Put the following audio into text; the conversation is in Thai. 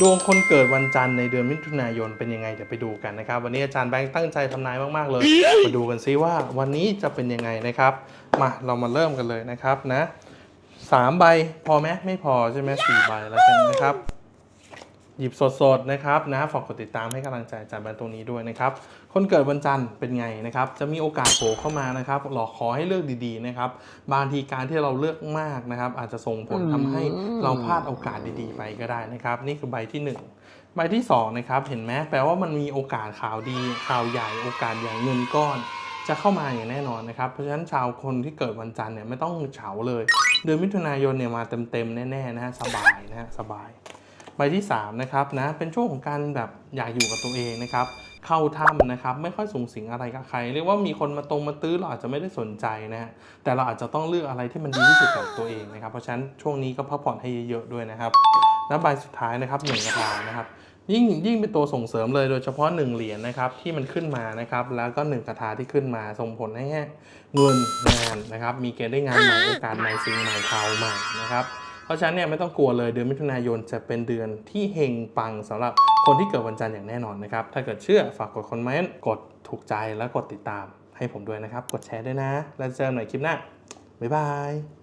ดวงคนเกิดวันจันทร์ในเดือนมิถุนายนเป็นยังไงเดี๋ยวไปดูกันนะครับ วันนี้อาจารย์แบงค์ตั้งใจทำนายมากๆเลย มาดูกันซิว่าวันนี้จะเป็นยังไงนะครับ มาเรามาเริ่มกันเลยนะครับนะสามใบพอไหมไม่พอใช่ไหมสี่ใบแล้วกันนะครับ หยิบสดๆนะครับนะฝากกดติดตามให้กำลังใจอาจารย์แบงค์ตรงนี้ด้วยนะครับคนเกิดวันจันทร์เป็นไงนะครับจะมีโอกาสโผล่เข้ามานะครับหลอขอให้เลือกดีๆนะครับบางทีการที่เราเลือกมากนะครับอาจจะส่งผลทำให้เราพลาดโอกาสดีๆ ไปก็ได้นะครับ นี่คือใบที่หนึ่งใบที่สองนะครับเห็นไหมแปลว่ามันมีโอกาสข่าวดีข่าวใหญ่โอกาสใหญ่เงินก้อน จะเข้ามาอย่างแน่นอนนะครับเพราะฉะนั้นชาวคนที่เกิดวันจันทร์เนี่ยไม่ต้องเฉาเลย เดือนมิถุนายนเนี่ยมาเต็มๆแน่ๆนะฮะสบายนะฮะสบาย ใบที่3นะครับนะเป็นช่วงของการแบบอยากอยู่กับตัวเองนะครับเข้าถ้ำนะครับไม่ค่อยสูงสิงอะไรกับใคร เรียกว่ามีคนมาตรงมาตื้อเราอาจจะไม่ได้สนใจนะฮะแต่เราอาจจะต้องเลือกอะไรที่มันดีที่สุดกับตัวเองนะครับเพราะฉะนั้นช่วงนี้ก็พักผ่อนให้เยอะๆด้วยนะครับและใบสุดท้ายนะครับหนึ่งกระทานะครับยิ่งยิ่งเป็นตัวส่งเสริมเลยโดยเฉพาะ 1 เหรียญนะครับที่มันขึ้นมานะครับแล้วก็1คาถาที่ขึ้นมาส่งผลให้เงินงานนะครับมีเกณฑ์ได้งานใหม่โอกาสใหม่สิ่งใหม่ข่าวใหม่นะครับ ราะฉะนั้นเนี่ยไม่ต้องกลัวเลยเดือนมิถุนายนจะเป็นเดือนที่เฮงปังสำหรับคนที่เกิดวันจันทร์อย่างแน่นอนนะครับ ถ้าเกิดเชื่อฝากกดคอมเมนต์กดถูกใจและกดติดตามให้ผมด้วยนะครับ กดแชร์ด้วยนะ แล้วเจอกันใหม่คลิปหน้าบ๊ายบาย